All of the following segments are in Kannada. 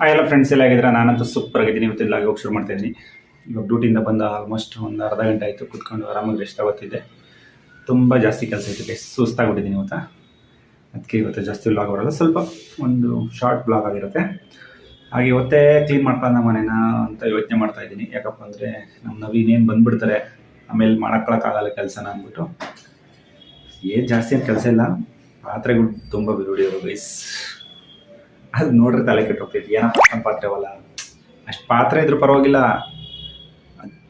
ಆ ಎಲ್ಲ ಫ್ರೆಂಡ್ಸ್ ಎಲ್ಲ ಆಗಿದ್ರೆ ನಾನಂತೂ ಸೂಪರ್ ಆಗಿದ್ದೀನಿ. ಇವತ್ತು ಇಲ್ಲ ಹೋಗಿ ಶುರು ಮಾಡ್ತಾ ಇದ್ದೀನಿ. ಇವಾಗ ಡ್ಯೂಟಿಯಿಂದ ಬಂದ ಆಲ್ಮೋಸ್ಟ್ ಒಂದು ಅರ್ಧ ಗಂಟೆ ಆಯಿತು. ಕೂತ್ಕೊಂಡು ಆರಾಮಾಗಿ ರೆಸ್ಟ್ ಆಗುತ್ತಿದ್ದೆ ತುಂಬ ಜಾಸ್ತಿ ಕೆಲಸ ಇತ್ತು ಗೈಸ್ ಸುಸ್ತಾಗ್ಬಿಟ್ಟಿದ್ದೀನಿ ಇವತ್ತು. ಅದಕ್ಕೆ ಇವತ್ತು ಜಾಸ್ತಿ ಬ್ಲಾಗ್ ಬರೋಲ್ಲ. ಸ್ವಲ್ಪ ಒಂದು ಶಾರ್ಟ್ ಬ್ಲಾಗ್ ಆಗಿರುತ್ತೆ. ಹಾಗೆ ಇವತ್ತೇ ಕ್ಲೀನ್ ಮಾಡ್ಕೊಳ್ಳೋಣ ಮನೇನ ಅಂತ ಯೋಚನೆ ಮಾಡ್ತಾ ಇದ್ದೀನಿ. ಯಾಕಪ್ಪ ಅಂದರೆ ನಮ್ಮ ನವೀನೇನು ಬಂದುಬಿಡ್ತಾರೆ? ಆಮೇಲೆ ಮಾಡ್ಕೊಳಕ್ಕಾಗಲ್ಲ ಕೆಲಸನ ಅಂದ್ಬಿಟ್ಟು. ಏನು ಜಾಸ್ತಿ ಏನು ಕೆಲಸ ಇಲ್ಲ. ಪಾತ್ರೆಗಳು ತುಂಬ ಬಿಡುಡಿಯೋದು ಗೈಸ್ ಅದು ನೋಡ್ರಿ ತಲೆ ಕೆಟ್ಟೋಗ್ತೈತಿ. ಏನಪ್ಪ ಪಾತ್ರೆ ಅವಲ್ಲ ಅಷ್ಟು ಪಾತ್ರೆ ಇದ್ರೂ ಪರವಾಗಿಲ್ಲ.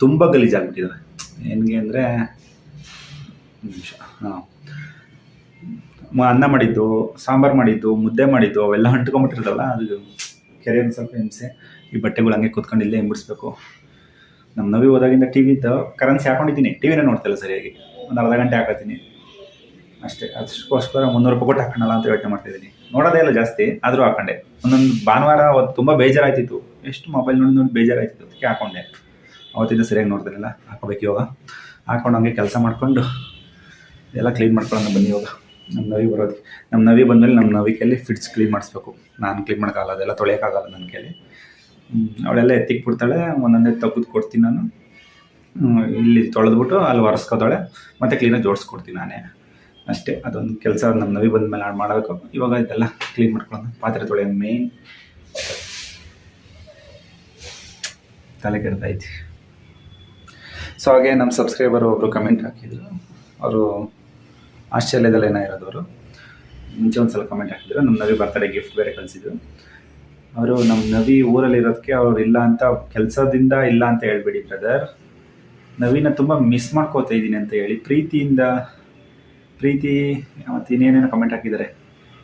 ತುಂಬ ಗಲೀಜಾಗ್ಬಿಟ್ಟಿದ್ದಾರೆ ಹೆಂಗೆ ಅಂದರೆ ನಿಮಿಷ. ಹಾಂ. ಅನ್ನ ಮಾಡಿದ್ದು, ಸಾಂಬಾರು ಮಾಡಿದ್ದು, ಮುದ್ದೆ ಮಾಡಿದ್ದು, ಅವೆಲ್ಲ ಅಂಟ್ಕೊಂಬಿಟ್ಟಿರ್ತಲ್ಲ ಅದು ಕೆರೆ ಒಂದು ಸ್ವಲ್ಪ ಹಿಂಸೆ. ಈ ಬಟ್ಟೆಗಳು ಹಂಗೆ ಕೂತ್ಕೊಂಡು ಇಲ್ಲೇ ಹಿಂಬಿಡಿಸ್ಬೇಕು. ನಮ್ಮ ನವಿ ಹೋದಾಗಿಂದ ಟಿ ವಿದ್ದು ಕರೆನ್ಸಿ ಹಾಕೊಂಡಿದ್ದೀನಿ. ಟಿ ವಿನೇ ನೋಡ್ತಿಲ್ಲ ಸರಿಯಾಗಿ. ಒಂದು ಅರ್ಧ ಗಂಟೆ ಹಾಕತ್ತೀನಿ ಅಷ್ಟೇ. ಅದಕ್ಕೋಸ್ಕರ ಮುನ್ನೂರು ರೂಪಾಯಿ ಕೊಟ್ಟು ಹಾಕೊಂಡಲ್ಲ ಅಂತ ಯೋಚನೆ ಮಾಡ್ತಿದ್ದೀನಿ ನೋಡೋದೇ ಇಲ್ಲ ಜಾಸ್ತಿ ಆದರೂ ಹಾಕೊಂಡೆ. ಒಂದೊಂದು ಭಾನುವಾರ ಅವತ್ತು ತುಂಬ ಬೇಜಾರಾಯ್ತಿತ್ತು. ಎಷ್ಟು ಮೊಬೈಲ್ ನೋಡಿ ನೋಡಿ ಬೇಜಾರಾಯ್ತಿತ್ತು. ಅದಕ್ಕೆ ಹಾಕೊಂಡೆ. ಅವತ್ತಿಂದ ಸರಿಯಾಗಿ ನೋಡ್ತಿರಲಿಲ್ಲ. ಹಾಕೋಬೇಕು ಇವಾಗ. ಹಾಕೊಂಡು ಹಂಗೆ ಕೆಲಸ ಮಾಡಿಕೊಂಡು ಎಲ್ಲ ಕ್ಲೀನ್ ಮಾಡ್ಕೊಳ್ಳೋಣ ಬನ್ನಿ ಇವಾಗ. ನಮ್ಮ ನವಿ ಬರೋದು ನಮ್ಮ ನವಿ ಬಂದಮೇಲೆ ನಮ್ಮ ನವಿ ಕೈಯಲ್ಲಿ ಫಿಟ್ಸ್ ಕ್ಲೀನ್ ಮಾಡಿಸ್ಬೇಕು. ನಾನು ಕ್ಲೀನ್ ಮಾಡೋಕ್ಕಾಗಲ್ಲ ಅದೆಲ್ಲ ತೊಳೆಯೋಕ್ಕಾಗಲ್ಲ ನನ್ನ ಹ್ಮ್, ಅವಳೆಲ್ಲ ಎತ್ತಿಗೆ ಬಿಡ್ತಾಳೆ ಒಂದೊಂದೇ ತೆಗೆದು ಕೊಡ್ತೀನಿ ನಾನು. ಇಲ್ಲಿ ತೊಳೆದ್ಬಿಟ್ಟು ಅಲ್ಲಿ ಒರೆಸ್ಕೋತಾಳೆ. ಮತ್ತು ಕ್ಲೀನಾಗಿ ಜೋಡಿಸ್ಕೊಡ್ತೀನಿ ನಾನೇ. ಅಷ್ಟೇ, ಅದೊಂದು ಕೆಲಸ ನಮ್ಮ ನವಿ ಬಂದ ಮೇಲೆ ನಾನು ಮಾಡಬೇಕು. ಇವಾಗ ಇದೆಲ್ಲ ಕ್ಲೀನ್ ಮಾಡ್ಕೊಳ್ಳೋಣ ಪಾತ್ರೆ ತೊಳೆಯೋದು ಮೇನ್ ತಲೆ ಕೆಡ್ತೈತಿ ಸೊ ಹಾಗೆ ನಮ್ಮ ಸಬ್ಸ್ಕ್ರೈಬರ್ ಒಬ್ಬರು ಕಮೆಂಟ್ ಹಾಕಿದ್ರು. ಅವರು ಆಸ್ಟ್ರೇಲಿಯಾದಲ್ಲಿ ಏನೋ ಇರೋದವರು. ಮುಂಚೆ ಒಂದು ಸಲ ಕಮೆಂಟ್ ಹಾಕಿದ್ರು. ನಮ್ಮ ನವಿ ಬರ್ತಡೇ ಗಿಫ್ಟ್ ಬೇರೆ ಕಳಿಸಿದ್ರು. ಅವರು ನಮ್ಮ ನವಿ ಊರಲ್ಲಿ ಇರೋದಕ್ಕೆ ಅವ್ರು ಇಲ್ಲ ಅಂತ, ಕೆಲಸದಿಂದ ಇಲ್ಲ ಅಂತ ಹೇಳ್ಬೇಡಿ ಬ್ರದರ್ ನವೀನ ತುಂಬ ಮಿಸ್ ಮಾಡ್ಕೋತಾ ಇದ್ದೀನಿ ಅಂತ ಹೇಳಿ, ಪ್ರೀತಿಯಿಂದ ಪ್ರೀತಿ, ಮತ್ತು ಇನ್ನೇನೇನೋ ಕಮೆಂಟ್ ಹಾಕಿದ್ದಾರೆ.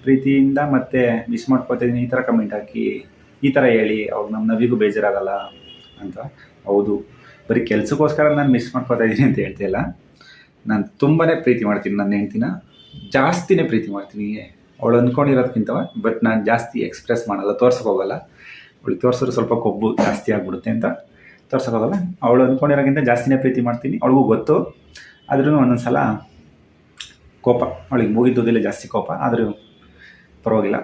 ಪ್ರೀತಿಯಿಂದ ಮತ್ತೆ ಮಿಸ್ ಮಾಡ್ಕೋತಿದ್ದೀನಿ ಈ ಥರ ಕಮೆಂಟ್ ಹಾಕಿ, ಈ ಥರ ಹೇಳಿ, ಅವಾಗ ನಮ್ಮ ನವಿಗೂ ಬೇಜಾರಾಗಲ್ಲ ಅಂತ. ಹೌದು, ಬರೀ ಕೆಲಸಕ್ಕೋಸ್ಕರ ನಾನು ಮಿಸ್ ಮಾಡ್ಕೋತಾ ಇದ್ದೀನಿ ಅಂತ ಹೇಳ್ತಿಲ್ಲ ನಾನು ತುಂಬಾ ಪ್ರೀತಿ ಮಾಡ್ತೀನಿ ನನ್ನ ಹೆಂಡ್ತಿನ. ಜಾಸ್ತಿನೇ ಪ್ರೀತಿ ಮಾಡ್ತೀನಿ. ಅವಳು ಅಂದ್ಕೊಂಡಿರೋದಕ್ಕಿಂತ ಬಟ್ ನಾನು ಜಾಸ್ತಿ ಎಕ್ಸ್ಪ್ರೆಸ್ ಮಾಡಲ್ಲ ತೋರ್ಸೋಕ್ಕೋಗಲ್ಲ ಅವಳಿಗೆ ತೋರಿಸಿದ್ರೆ ಸ್ವಲ್ಪ ಕೊಬ್ಬು ಜಾಸ್ತಿ ಆಗಿಬಿಡುತ್ತೆ ಅಂತ ತೋರ್ಸೋಕ್ಕೋಗಲ್ಲ ಅವಳು ಅಂದ್ಕೊಂಡಿರೋಕ್ಕಿಂತ ಜಾಸ್ತಿನೇ ಪ್ರೀತಿ ಮಾಡ್ತೀನಿ. ಅವಳಿಗೂ ಗೊತ್ತು. ಆದ್ರೂ ಒಂದೊಂದು ಸಲ ಕೋಪ. ಅವಳಿಗೆ ಮುಗಿದೋದಿಲ್ಲ ಜಾಸ್ತಿ ಕೋಪ, ಆದರೂ ಪರವಾಗಿಲ್ಲ.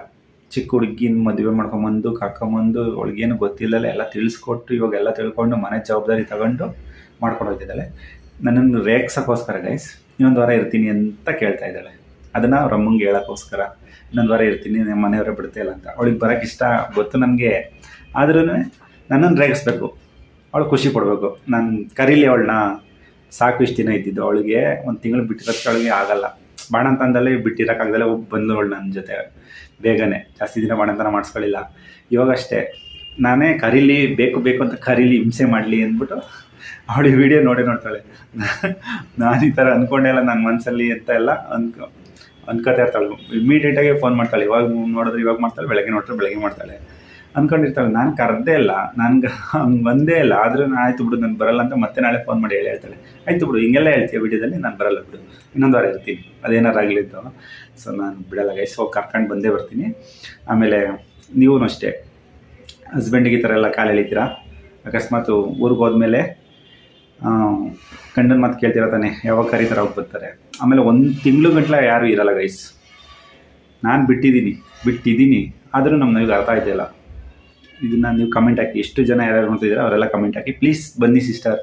ಚಿಕ್ಕ ಹುಡುಗಿನ ಮದುವೆ ಮಾಡ್ಕೊಂಬಂದು, ಕರ್ಕೊಂಬಂದು, ಅವಳಿಗೇನು ಗೊತ್ತಿಲ್ಲಲ್ಲ ಎಲ್ಲ ತಿಳಿಸ್ಕೊಟ್ಟು ಇವಾಗ ಎಲ್ಲ ತಿಳ್ಕೊಂಡು ಮನೆ ಜವಾಬ್ದಾರಿ ತಗೊಂಡು ಮಾಡ್ಕೊಂಡು ಹೋಗ್ತಿದ್ದಾಳೆ. ನನ್ನನ್ನು ರೇಗ್ಸೋಕ್ಕೋಸ್ಕರ ಗೈಸ್ ಇನ್ನೊಂದು ವಾರ ಇರ್ತೀನಿ ಅಂತ ಕೇಳ್ತಾ ಇದ್ದಾಳೆ. ಅದನ್ನು ಅವ್ರ ಅಮ್ಮಂಗೆ ಹೇಳೋಕ್ಕೋಸ್ಕರ, ಇನ್ನೊಂದು ವಾರ ಇರ್ತೀನಿ, ನಮ್ಮ ಮನೆಯವರೇ ಬಿಡ್ತಾ ಇಲ್ಲ ಅಂತ. ಅವಳಿಗೆ ಬರೋಕ್ಕೆ ಇಷ್ಟ ಗೊತ್ತು ನನಗೆ ಆದ್ರೂ ನನ್ನನ್ನು ರೇಗಿಸ್ಬೇಕು. ಅವಳು ಖುಷಿ ಪಡಬೇಕು. ನಾನು ಕರೀಲಿ ಅವಳನ್ನ. ಸಾಕು ಇಷ್ಟು ದಿನ ಇದ್ದಿದ್ದು. ಅವಳಿಗೆ ಒಂದು ತಿಂಗಳು ಬಿಟ್ಟಿರೋದಕ್ಕೆ ಅವಳಿಗೆ ಆಗಲ್ಲ. ಬಾಣಂತನದಲ್ಲೇ ಬಿಟ್ಟಿರೋಕ್ಕಾಗ್ದಲ್ಲೇ ಒಬ್ಬ ಬಂದವಳು ನನ್ನ ಜೊತೆ. ಬೇಗನೆ. ಜಾಸ್ತಿ ದಿನ ಬಾಣಂತನ ಮಾಡಿಸ್ಕೊಳ್ಳಿಲ್ಲ ಇವಾಗಷ್ಟೇ ನಾನೇ ಕರೀಲಿ, ಬೇಕು ಬೇಕು ಅಂತ ಕರೀಲಿ, ಹಿಂಸೆ ಮಾಡಲಿ ಅಂದ್ಬಿಟ್ಟು ಅವಳು ವಿಡಿಯೋ ನೋಡಿ ನೋಡ್ತಾಳೆ. ನಾನು ಈ ಥರ ಅಂದ್ಕೊಂಡೆ ಇಲ್ಲ ನನ್ನ ಮನಸ್ಸಲ್ಲಿ ಅಂತ ಎಲ್ಲ ಅನ್ಕೊ, ಅನ್ಕೋತಾ ಇರ್ತಾಳೆ. ಇಮಿಡಿಯೇಟಾಗಿ ಫೋನ್ ಮಾಡ್ತಾಳೆ. ಇವಾಗ ನೋಡಿದ್ರೆ ಇವಾಗ ಮಾಡ್ತಾಳೆ, ಬೆಳಗ್ಗೆ ನೋಡಿದ್ರೆ ಬೆಳಗ್ಗೆ ಮಾಡ್ತಾಳೆ. ಅಂದ್ಕೊಂಡಿರ್ತಾಳೆ ನಾನು ಕರೆದೇ ಇಲ್ಲ, ನನ್ಗೆ ಹಂಗೆ ಬಂದೇ ಇಲ್ಲ, ಆದರೂ ನಾನು ಆಯ್ತು ಬಿಡು, ನಾನು ಬರಲ್ಲ ಅಂತ ಮತ್ತೆ ನಾಳೆ ಫೋನ್ ಮಾಡಿ ಹೇಳಿ ಹೇಳ್ತಾಳೆ. ಆಯ್ತು ಬಿಡು, ಹಿಂಗೆಲ್ಲ ಹೇಳ್ತೀಯ ವಿಡಿಯೋದಲ್ಲಿ ನಾನು ಬರಲ್ಲ ಬಿಡು. ಇನ್ನೊಂದು ವಾರ ಇರ್ತೀನಿ. ಅದೇನಾರು ಆಗಲಿದ್ದು ಸೊ ನಾನು ಬಿಡಲ್ಲ ಗೈಸ್ ಹೋಗಿ ಕರ್ಕೊಂಡು ಬಂದೇ ಬರ್ತೀನಿ. ಆಮೇಲೆ ನೀವೂ ಅಷ್ಟೇ. ಹಸ್ಬೆಂಡಿಗೆ ಈ ಥರ ಎಲ್ಲ ಕಾಲು ಎಳಿತೀರಾ? ಅಕಸ್ಮಾತ್ ಊರಿಗೆ ಹೋದ್ಮೇಲೆ ಗಂಡನ ಮಾತು ಕೇಳ್ತಿರೋ ತಾನೆ? ಯಾವಾಗ ಕರೀತಾರೆ ಹೋಗಿ ಬರ್ತಾರೆ. ಆಮೇಲೆ ಒಂದು ತಿಂಗಳು ಗಂಟ್ಲೆ ಯಾರೂ ಇರಲ್ಲ ಗೈಸ್ ನಾನು ಬಿಟ್ಟಿದ್ದೀನಿ ಬಿಟ್ಟಿದ್ದೀನಿ ಆದರೂ ನಮ್ಮ ನನಗೆ ಅರ್ಥ ಆಯ್ತಿಲ್ಲ ಇದನ್ನು ನೀವು ಕಮೆಂಟ್ ಹಾಕಿ, ಎಷ್ಟು ಜನ ಯಾರ್ಯಾರು ನೋಡ್ತಿದ್ದೀರಾ, ಅವರೆಲ್ಲ ಕಮೆಂಟ್ ಹಾಕಿ ಪ್ಲೀಸ್ ಬನ್ನಿ ಸಿಸ್ಟರ್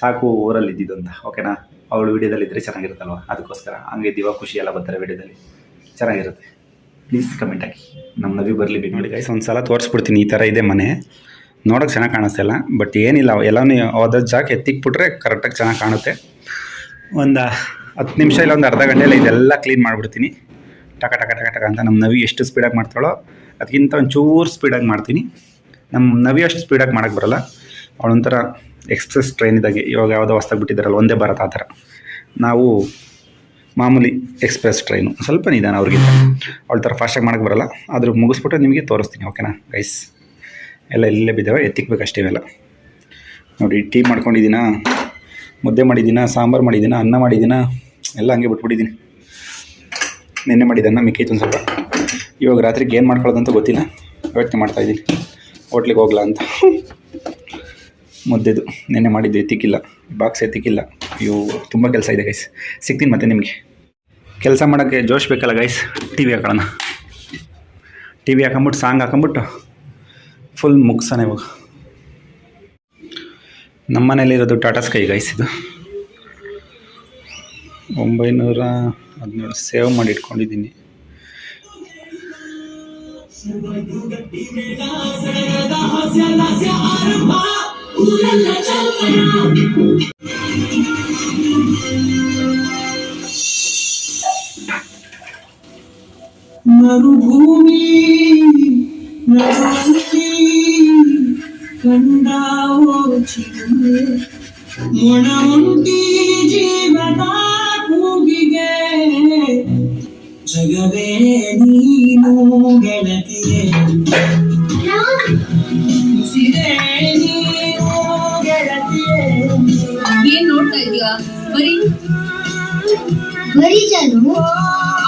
ಸಾಕು ಊರಲ್ಲಿ ಇದ್ದಿದ್ದು ಅಂತ ಓಕೆನಾ ಅವಳು ವಿಡಿಯೋದಲ್ಲಿ ಇದ್ದರೆ ಚೆನ್ನಾಗಿರುತ್ತಲ್ವ? ಅದಕ್ಕೋಸ್ಕರ. ಹಂಗೆ ದಿವ ಖುಷಿ ಎಲ್ಲ ಬರ್ತಾರೆ ವಿಡಿಯೋದಲ್ಲಿ ಚೆನ್ನಾಗಿರುತ್ತೆ. ಪ್ಲೀಸ್ ಕಮೆಂಟ್ ಹಾಕಿ. ನಮ್ಮ ನವಿ ಬರಲಿ ಬೇಕು ನೋಡಿ ಗೈಸ್ ಒಂದು ಸಲ ತೋರಿಸ್ಬಿಡ್ತೀನಿ ಈ ಥರ ಇದೆ ಮನೆ. ನೋಡೋಕೆ ಚೆನ್ನಾಗಿ ಕಾಣಿಸ್ತಿಲ್ಲ ಬಟ್ ಏನಿಲ್ಲ, ಎಲ್ಲನೂ ಹೋದ ಜಾಗ ಎತ್ತಿಕ್ಬಿಟ್ರೆ ಕರೆಕ್ಟಾಗಿ ಚೆನ್ನಾಗಿ ಕಾಣುತ್ತೆ. ಒಂದು ಹತ್ತು ನಿಮಿಷ ಇಲ್ಲ, ಒಂದು ಅರ್ಧ ಗಂಟೆಯಲ್ಲಿ ಇದೆಲ್ಲ ಕ್ಲೀನ್ ಮಾಡಿಬಿಡ್ತೀನಿ. ಟಕ ಟಕ ಟಕ ಟಕ ಅಂತ ನಮ್ಮ ನವಿ ಎಷ್ಟು ಸ್ಪೀಡಾಗಿ ಮಾಡ್ತಾಳೋ ಅದಕ್ಕಿಂತ ಒಂಚೂರು ಸ್ಪೀಡಾಗಿ ಮಾಡ್ತೀನಿ. ನಮ್ಮ ನವಿ ಅಷ್ಟು ಸ್ಪೀಡಾಗಿ ಮಾಡೋಕ್ಕೆ ಬರಲ್ಲ. ಅವಳೊಂಥರ ಎಕ್ಸ್ಪ್ರೆಸ್ ಟ್ರೈನ್ ಇದ್ದಾಗೆ. ಇವಾಗ ಯಾವುದೋ ಹೊಸ್ದಾಗಿ ಬಿಟ್ಟಿದ್ದಾರಲ್ಲ ಒಂದೇ ಭಾರತ ಆ ಥರ. ನಾವು ಮಾಮೂಲಿ ಎಕ್ಸ್ಪ್ರೆಸ್ ಟ್ರೈನು ಸ್ವಲ್ಪ ನಿಧಾನ ಅವ್ರಿಗಿಂತ ಅವಳ ಥರ ಫಾಸ್ಟಾಗಿ ಮಾಡೋಕ್ಕೆ ಬರಲ್ಲ. ಆದರೂ ಮುಗಿಸ್ಬಿಟ್ಟು ನಿಮಗೆ ತೋರಿಸ್ತೀನಿ ಓಕೆನಾ ಗೈಸ್ ಎಲ್ಲ ಇಲ್ಲೇ ಬಿದ್ದಾವೆ ಎತ್ತಿಕ್ಬೇಕಷ್ಟೇ ಇವೆಲ್ಲ. ನೋಡಿ, ಟೀ ಮಾಡ್ಕೊಂಡಿದ್ದೀನ? ಮುದ್ದೆ ಮಾಡಿದ್ದೀನ? ಸಾಂಬಾರು ಮಾಡಿದ್ದೀನ? ಅನ್ನ ಮಾಡಿದ್ದೀನ? ಎಲ್ಲ ಹಂಗೆ ಬಿಟ್ಬಿಟ್ಟಿದ್ದೀನಿ. ನಿನ್ನೆ ಮಾಡಿದ್ದೆ ಅನ್ನ ಮಿಕ್ಕೈತೆ ಒಂದು ಸ್ವಲ್ಪ. ಇವಾಗ ರಾತ್ರಿಗೆ ಏನು ಮಾಡ್ಕೊಳ್ಳೋದಂತ ಗೊತ್ತಿಲ್ಲ. ಯೋಚನೆ ಮಾಡ್ತಾಯಿದ್ದೀನಿ ಹೋಟ್ಲಿಗೆ ಹೋಗ್ಲಾ ಅಂತ. ಮುದ್ದೆದು. ನಿನ್ನೆ ಮಾಡಿದ್ದು ಎತ್ತಿಕ್ಕಿಲ್ಲ. ಬಾಕ್ಸ್ ಎತ್ತಿಕ್ಕಿಲ್ಲ. ಅಯ್ಯೋ, ತುಂಬ ಕೆಲಸ ಇದೆ ಗೈಸ್ ಸಿಗ್ತೀನಿ ಮತ್ತೆ ನಿಮಗೆ. ಕೆಲಸ ಮಾಡೋಕ್ಕೆ ಜೋಶ್ ಬೇಕಲ್ಲ ಗೈಸ್ ಟಿ ವಿ ಹಾಕೊಳ್ಳೋಣ. ಟಿ ವಿ ಹಾಕೊಂಬಿಟ್ಟು ಸಾಂಗ್ ಹಾಕೊಂಬಿಟ್ಟು ಫುಲ್ ಮುಗ್ಸೋಣ ಇವಾಗ. ನಮ್ಮ ಮನೇಲಿರೋದು ಟಾಟಾ ಸ್ಕೈ ಗೈಸ್ ಇದು. ಒಂಬೈನೂರ ಹದಿನೇಳು ಸೇವ್ ಮಾಡಿ ಇಟ್ಕೊಂಡಿದ್ದೀನಿ. ಮರುಭೂಮಿ ನಡುವಂತಿ ಕಂಡಾವೋ ಚಿಗುರೆ ಮೊಣ ಉಂಟಿ ಜೀವದ ಕೂಗಿಗೆ ಜಗವೇ ನೀನು ಗೆಳತಿಯೇ. ಉಸಿರೇ ನೀನು ಗೆಳತಿಯೇ. ಏನ್ ನೋಡ್ತಾ ಇದೀಯಾ ಬರೀ ಬರೀ ಜಾನು?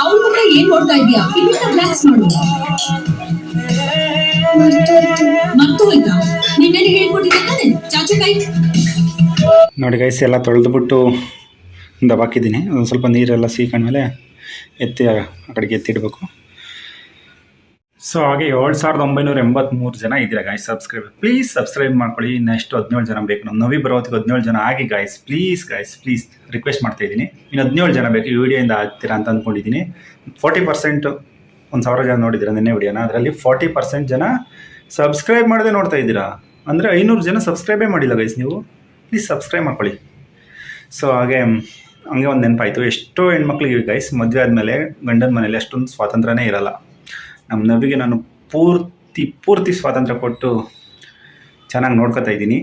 ಅವ್ರ ಮುಖ ಏನ್ ನೋಡ್ತಾ ಇದೀಯಾ ಇಲ್ಲಿಂದ ರಿಲ್ಯಾಕ್ಸ್ ಮಾಡು. ಮರ್ತು ಹೋಯ್ತಾ ನಿನ್ನೆ ಹೇಳ್ಕೊಟ್ಟಿದ್ದೆ ತಾನೆ ಕೈ. ನೋಡಿ ಗೈಸ್ ಎಲ್ಲ ತೊಳೆದ್ಬಿಟ್ಟು ದಬಾಕಿದ್ದೀನಿ. ಒಂದು ಸ್ವಲ್ಪ ನೀರೆಲ್ಲ ಸೀಕೊಂಡ್ಮೇಲೆ ಎತ್ತಿ ಆ ಕಡೆಗೆ ಎತ್ತಿಡಬೇಕು ಸೊ ಹಾಗೆ ಏಳು ಸಾವಿರದ ಒಂಬೈನೂರ ಎಂಬತ್ತ್ಮೂರು ಜನ ಇದ್ದೀರಾ ಗಾಯ್ಸ್ ಸಬ್ಸ್ಕ್ರೈಬ್ ಪ್ಲೀಸ್ ಸಬ್ಸ್ಕ್ರೈಬ್ ಮಾಡ್ಕೊಳ್ಳಿ. ನೆಕ್ಸ್ಟ್ ಹದಿನೇಳು ಜನ ಬೇಕು. ನಮ್ಮ ನವಿ ಬರೋತ್ತಿಗೆ ಹದಿನೇಳು ಜನ ಆಗಿ guys please guys please request ಮಾಡ್ತಾ ಇದ್ದೀನಿ. ಇನ್ನು ಹದಿನೇಳು ಜನ ಬೇಕು. ಈ ವಿಡಿಯೋಯಿಂದ ಆಗ್ತೀರಾ ಅಂತ ಅಂದ್ಕೊಂಡಿದ್ದೀನಿ ಫೋರ್ಟಿ ಪರ್ಸೆಂಟ್ ಒಂದು ಸಾವಿರ ಜನ ನೋಡಿದ್ದೀರಾ ನಿನ್ನೆ ವಿಡಿಯೋನ? ಅದರಲ್ಲಿ ಫಾರ್ಟಿ ಪರ್ಸೆಂಟ್ ಜನ ಸಬ್ಸ್ಕ್ರೈಬ್ ಮಾಡದೆ ನೋಡ್ತಾ ಇದ್ದೀರಾ? ಅಂದರೆ ಐನೂರು ಜನ ಸಬ್ಸ್ಕ್ರೈಬೇ ಮಾಡಿಲ್ಲ ಗೈಸ್ ನೀವು. ಪ್ಲೀಸ್ ಸಬ್ಸ್ಕ್ರೈಬ್ ಮಾಡ್ಕೊಳ್ಳಿ. ಸೊ ಹಾಗೆ ಹಂಗೆ ಒಂದು ನೆನಪಾಯಿತು. ಎಷ್ಟೋ ಹೆಣ್ಮಕ್ಳಿಗೆ ಗೈಸ್ ಮದುವೆ ಆದಮೇಲೆ ಗಂಡನ ಮನೇಲಿ ಅಷ್ಟೊಂದು ಸ್ವಾತಂತ್ರ್ಯನೇ ಇರಲ್ಲ. ನಮ್ಮ ನವಿಗೆ ನಾನು ಪೂರ್ತಿ ಪೂರ್ತಿ ಸ್ವಾತಂತ್ರ್ಯ ಕೊಟ್ಟು ಚೆನ್ನಾಗಿ ನೋಡ್ಕೊತಾ ಇದ್ದೀನಿ.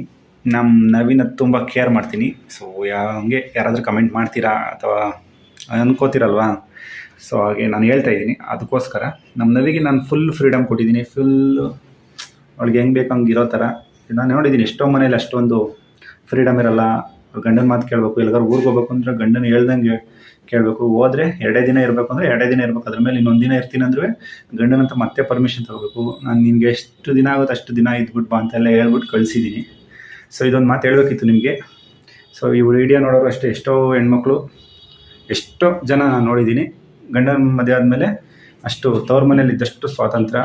ನಮ್ಮ ನವಿನ ತುಂಬ ಕೇರ್ ಮಾಡ್ತೀನಿ. ಸೊ ಹಂಗೆ ಯಾರಾದರೂ ಕಮೆಂಟ್ ಮಾಡ್ತೀರಾ ಅಥವಾ ಅನ್ಕೋತೀರಲ್ವಾ? ಸೊ ಹಾಗೆ ನಾನು ಹೇಳ್ತಾ ಇದ್ದೀನಿ. ಅದಕ್ಕೋಸ್ಕರ ನಮ್ಮ ನವಿಗೆ ನಾನು ಫುಲ್ ಫ್ರೀಡಮ್ ಕೊಟ್ಟಿದ್ದೀನಿ. ಫುಲ್ ಅವಳಿಗೆ ಹೆಂಗೆ ಬೇಕು ಹಂಗೆ ಇರೋ ಥರ. ನಾನು ನೋಡಿದ್ದೀನಿ ಎಷ್ಟೋ ಮನೇಲಿ ಅಷ್ಟೊಂದು ಫ್ರೀಡಮ್ ಇರಲ್ಲ. ಗಂಡನ ಮಾತು ಕೇಳಬೇಕು ಎಲ್ಲಾದ್ರೂ ಊರಿಗೆ ಹೋಗ್ಬೇಕು ಅಂದ್ರೆ ಗಂಡನ ಹೇಳ್ದಂಗೆ ಕೇಳಬೇಕು. ಹೋದ್ರೆ ಎರಡೇ ದಿನ ಇರಬೇಕು ಅಂದ್ರೆ ಎರಡೇ ದಿನ ಇರಬೇಕು. ಅದ್ರ ಮೇಲೆ ಇನ್ನೊಂದು ದಿನ ಇರ್ತೀನಿ ಅಂದ್ರೆ ಗಂಡನಂತ ಮತ್ತೆ ಪರ್ಮಿಷನ್ ತಗೋಬೇಕು. ನಾನು ನಿನಗೆ ಎಷ್ಟು ದಿನ ಆಗುತ್ತೆ ಅಷ್ಟು ದಿನ ಇದ್ಬಿಟ್ಟು ಬಾ ಅಂತೆಲ್ಲ ಹೇಳ್ಬಿಟ್ಟು ಕಳಿಸಿದ್ದೀನಿ ಸೊ ಇದೊಂದು ಮಾತು ಹೇಳಬೇಕಿತ್ತು ನಿಮಗೆ. ಸೊ ಈ ವಿಡಿಯೋ ನೋಡೋರು ಅಷ್ಟೇ, ಎಷ್ಟೋ ಹೆಣ್ಮಕ್ಳು, ಎಷ್ಟೋ ಜನ ನಾನು ನೋಡಿದ್ದೀನಿ ಗಂಡನ ಮದುವೆ ಆದಮೇಲೆ ಅಷ್ಟು ತವ್ರ ಮನೇಲಿ ಇದ್ದಷ್ಟು ಸ್ವಾತಂತ್ರ್ಯ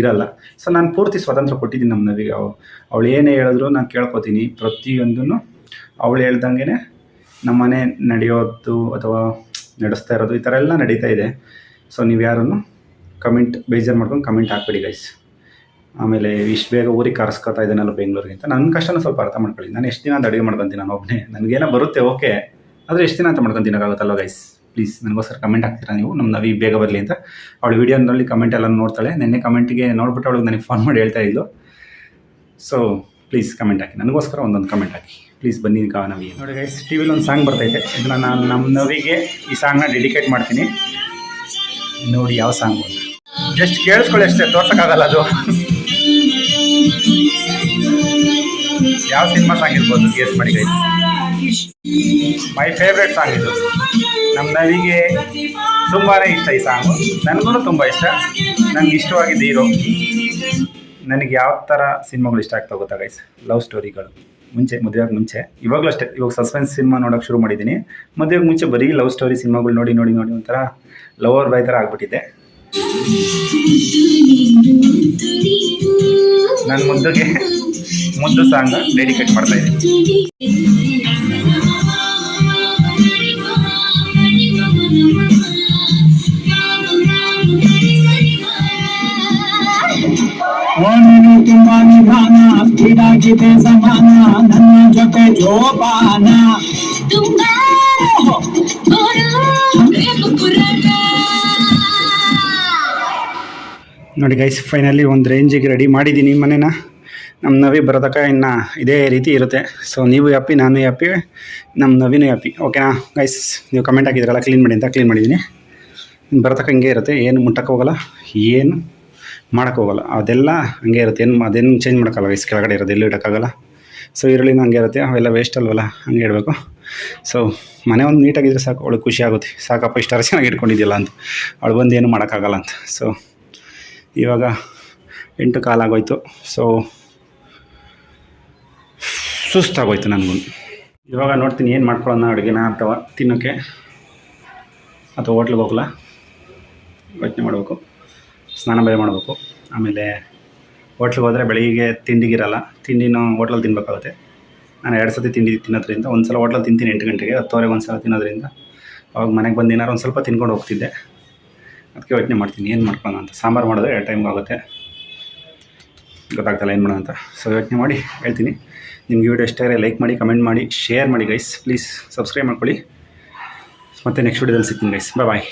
ಇರಲ್ಲ. ಸೊ ನಾನು ಪೂರ್ತಿ ಸ್ವಾತಂತ್ರ್ಯ ಕೊಟ್ಟಿದ್ದೀನಿ ನಮ್ಮ ನವಿಗೆ. ಅವಳು ಅವಳು ಏನೇ ಹೇಳಿದ್ರು ನಾನು ಕೇಳ್ಕೊತೀನಿ. ಪ್ರತಿಯೊಂದೂ ಅವಳು ಹೇಳ್ದಂಗೆ ನಮ್ಮ ಮನೆ ನಡೆಯೋದು ಅಥವಾ ನಡೆಸ್ತಾ ಇರೋದು ಈ ಥರ ಎಲ್ಲ ನಡೀತಾ ಇದೆ. ಸೊ ನೀವು ಯಾರನ್ನು ಕಮೆಂಟ್ ಬೇಜಾರು ಮಾಡ್ಕೊಂಡು ಕಮೆಂಟ್ ಹಾಕ್ಬಿಡಿ ಗೈಸ್ ಆಮೇಲೆ ಇಷ್ಟು ಬೇಗ ಊರಿಗೆ ಕರೆಸ್ಕೊತಾ ಇದ್ದಾನಲ್ಲ ಬೆಂಗಳೂರಿಗೆ ಅಂತ. ನನ್ನ ಕಷ್ಟನ ಸ್ವಲ್ಪ ಅರ್ಥ ಮಾಡ್ಕೊಳ್ಳಿ. ನಾನು ಎಷ್ಟು ದಿನ ಅಂತ ಅಡುಗೆ ಮಾಡ್ಕೊತೀನಿ ನಾನು ಒಬ್ಬನೇ ನನಗೇನೋ ಬರುತ್ತೆ ಓಕೆ ಆದರೆ ಎಷ್ಟು ದಿನ ಅಂತ ಮಾಡ್ಕೊತೀನಾಗುತ್ತಲ್ಲ ಗೈಸ್ ಪ್ಲೀಸ್ ನನಗೋಸ್ಕರ ಕಮೆಂಟ್ ಹಾಕ್ತೀರಾ ನೀವು? ನಮ್ಮ ನವಿ ಬೇಗ ಬರಲಿ ಅಂತ. ಅವಳು ವೀಡಿಯೋನಲ್ಲಿ ಕಮೆಂಟ್ ಎಲ್ಲ ನೋಡ್ತಾಳೆ. ನಿನ್ನೆ ಕಮೆಂಟಿಗೆ ನೋಡ್ಬಿಟ್ಟು ಅವಳಿಗೆ ನನಗೆ ಫೋನ್ ಮಾಡಿ ಹೇಳ್ತಾ ಇದ್ಲು. ಸೊ ಪ್ಲೀಸ್ ಕಮೆಂಟ್ ಹಾಕಿ. ನನಗೋಸ್ಕರ ಒಂದೊಂದು ಕಮೆಂಟ್ ಹಾಕಿ. ಪ್ಲೀಸ್ ಬನ್ನಿ ಕಾ ನವಿ ನೋಡಿ ಗೈಸ್ ಟಿ ವಿಲಿ ಒಂದು ಸಾಂಗ್ ಬರ್ತೈತೆ. ಇದನ್ನ ನಾನು ನಮ್ಮ ನವಿಗೆ ಈ ಸಾಂಗ್ನ ಡೆಡಿಕೇಟ್ ಮಾಡ್ತೀನಿ. ನೋಡಿ ಯಾವ ಸಾಂಗ್ ಅಂತ. ಜಸ್ಟ್ ಕೇಳಿಸ್ಕೊಳ್ಳಿ ಅಷ್ಟೇ, ತೋರ್ಸೋಕ್ಕಾಗಲ್ಲ ಅದು. ಯಾವ ಸಿನಿಮಾ ಸಾಂಗ್ ಇರ್ಬೋದು? ಗೇಸ್ ಮಾಡಿ ಗೈಸ್ ಮೈ ಫೇವ್ರೆಟ್ ಸಾಂಗ್ ಇದು. ನಮ್ಮ ನವಿಗೆ ತುಂಬಾ ಇಷ್ಟ ಈ ಸಾಂಗು ನನಗೂ ತುಂಬ ಇಷ್ಟ. ನನಗೆ ಇಷ್ಟವಾಗಿದ್ದ ಹೀರೋ ನನಗೆ ಯಾವ ಥರ ಸಿನಿಮಾಗಳು ಇಷ್ಟ ಆಗ್ತಾ ಗೊತ್ತಾ ಗೈಸ್ ಲವ್ ಸ್ಟೋರಿಗಳು ಮುಂಚೆ ಮದುವೆಗೆ ಮುಂಚೆ. ಇವಾಗಲೂ ಅಷ್ಟೇ. ಇವಾಗ ಸಸ್ಪೆನ್ಸ್ ಸಿನಿಮಾ ನೋಡೋಕೆ ಶುರು ಮಾಡಿದ್ದೀನಿ ಮದುವೆಗೆ ಮುಂಚೆ ಬರೀ ಲವ್ ಸ್ಟೋರಿ ಸಿನಿಮಾಗಳು ನೋಡಿ ನೋಡಿ ನೋಡಿ ಒಂಥರ ಲವರ್ ಬಾಯ್ ಥರ ಆಗ್ಬಿಟ್ಟಿದೆ ನನ್ನ ಮುದ್ದಗೆ ಮುದ್ದು ಸಾಂಗ್ ಡೆಡಿಕೇಟ್ ಮಾಡ್ತಾ ಇದ್ದೀನಿ. ಅವನು ತುಂಬ ನಿಧಾನ ಸ್ಥಿರಾಗಿದೆ ಸಮಾನ ನನ್ನ ಜೊತೆ ಜೋಪಾನ. ನೋಡಿ ಗೈಸ್ ಫೈನಲಿ ಒಂದು ರೇಂಜಿಗೆ ರೆಡಿ ಮಾಡಿದ್ದೀನಿ ಮನೇನ. ನಮ್ಮ ನವಿ ಬರೋದಕ್ಕ ಇನ್ನು ಇದೇ ರೀತಿ ಇರುತ್ತೆ. ಸೊ ನೀವು ಯಾಪಿ ನಾನು ಯಾಪಿ ನಮ್ಮ ನವಿನೂ ಯಾಪಿ. ಓಕೆನಾ ಗೈಸ್ ನೀವು ಕಮೆಂಟ್ ಹಾಕಿದ್ರಲ್ಲ ಕ್ಲೀನ್ ಮಾಡಿ ಅಂತ ಕ್ಲೀನ್ ಮಾಡಿದ್ದೀನಿ. ಬರೋತಕ್ಕ ಹಿಂಗೆ ಇರುತ್ತೆ ಏನು ಮುಟ್ಟಕ್ಕೆ ಹೋಗಲ್ಲ ಏನು ಮಾಡೋಕ್ಕೆ ಹೋಗಲ್ಲ ಅದೆಲ್ಲ ಹಂಗೆ ಇರುತ್ತೆ. ಏನು ಅದೇನು ಚೇಂಜ್ ಮಾಡೋಕ್ಕಲ್ಲ ವಯಸ್ಸು ಕೆಳಗಡೆ ಇರೋದು ಎಲ್ಲೂ ಇಡೋಕ್ಕಾಗಲ್ಲ. ಸೊ ಈರುಳ್ಳಿನ ಹಂಗೆ ಇರುತ್ತೆ. ಅವೆಲ್ಲ ವೇಸ್ಟ್ ಅಲ್ವಲ್ಲ? ಹಂಗೆ ಇಡಬೇಕು. ಸೊ ಮನೆ ಒಂದು ನೀಟಾಗಿದ್ರೆ ಸಾಕು. ಅವಳು ಖುಷಿ ಆಗುತ್ತೆ. ಸಾಕಪ್ಪ, ಇಷ್ಟು ಅರ್ಸಿ ಚೆನ್ನಾಗಿ ಇಟ್ಕೊಂಡಿದ್ದಿಲ್ಲ ಅಂತ. ಅವಳು ಬಂದು ಏನು ಮಾಡೋಕ್ಕಾಗಲ್ಲ ಅಂತ. ಸೊ ಇವಾಗ ಎಂಟು ಕಾಲಾಗೋಯ್ತು ಸೊ ಸುಸ್ತಾಗೋಯ್ತು ನನಗೂ. ಇವಾಗ ನೋಡ್ತೀನಿ ಏನು ಮಾಡ್ಕೊಳ್ಳೋಣ ಅಡುಗೆನ ಅಥವಾ ತಿನ್ನೋಕ್ಕೆ ಅಥವಾ ಹೋಟ್ಲಿಗೆ ಹೋಗಲ್ಲ ಯೋಚನೆ ಮಾಡಬೇಕು. ಸ್ನಾನ ಬೇರೆ ಮಾಡಬೇಕು. ಆಮೇಲೆ ಹೋಟ್ಲಿಗೆ ಹೋದರೆ ಬೆಳಿಗ್ಗೆ ತಿಂಡಿಗಿರಲ್ಲ, ತಿಂಡಿನೂ ಹೋಟ್ಲಲ್ಲಿ ತಿನ್ನಬೇಕಾಗುತ್ತೆ ನಾನು ಎರಡು ಸತಿ ತಿಂಡಿ ತಿನ್ನೋದ್ರಿಂದ ಒಂದು ಸಲ ಹೋಟ್ಲಲ್ಲಿ ತಿಂತೀನಿ ಎಂಟು ಗಂಟೆಗೆ, ಹತ್ತುವರೆಗೆ ಒಂದು ಸಲ ತಿನ್ನೋದ್ರಿಂದ. ಅವಾಗ ಮನೆಗೆ ಬಂದು ಏನಾರು ಒಂದು ಸ್ವಲ್ಪ ತಿನ್ಕೊಂಡು ಹೋಗ್ತಿದ್ದೆ. ಅದಕ್ಕೆ ಯೋಚನೆ ಮಾಡ್ತೀನಿ, ಏನು ಮಾಡ್ಕೊಳ್ಳೋಣ ಅಂತ. ಸಾಂಬಾರು ಮಾಡಿದ್ರೆ ಎರಡು ಟೈಮ್ ಆಗುತ್ತೆ. ಗೊತ್ತಾಗ್ತಲ್ಲ ಏನು ಮಾಡೋಣ ಅಂತ. ಸೊ ಯೋಚನೆ ಮಾಡಿ ಹೇಳ್ತೀನಿ. ನಿಮ್ಗೆ ವಿಡಿಯೋ ಇಷ್ಟ ಆದರೆ ಲೈಕ್ ಮಾಡಿ ಕಮೆಂಟ್ ಮಾಡಿ ಶೇರ್ ಮಾಡಿ ಗೈಸ್ ಪ್ಲೀಸ್ ಸಬ್ಸ್ಕ್ರೈಬ್ ಮಾಡ್ಕೊಳ್ಳಿ. ಮತ್ತು ನೆಕ್ಸ್ಟ್ ವಿಡಿಯೋದಲ್ಲಿ ಸಿಗ್ತೀನಿ ಗೈಸ್ ಬಾಯ್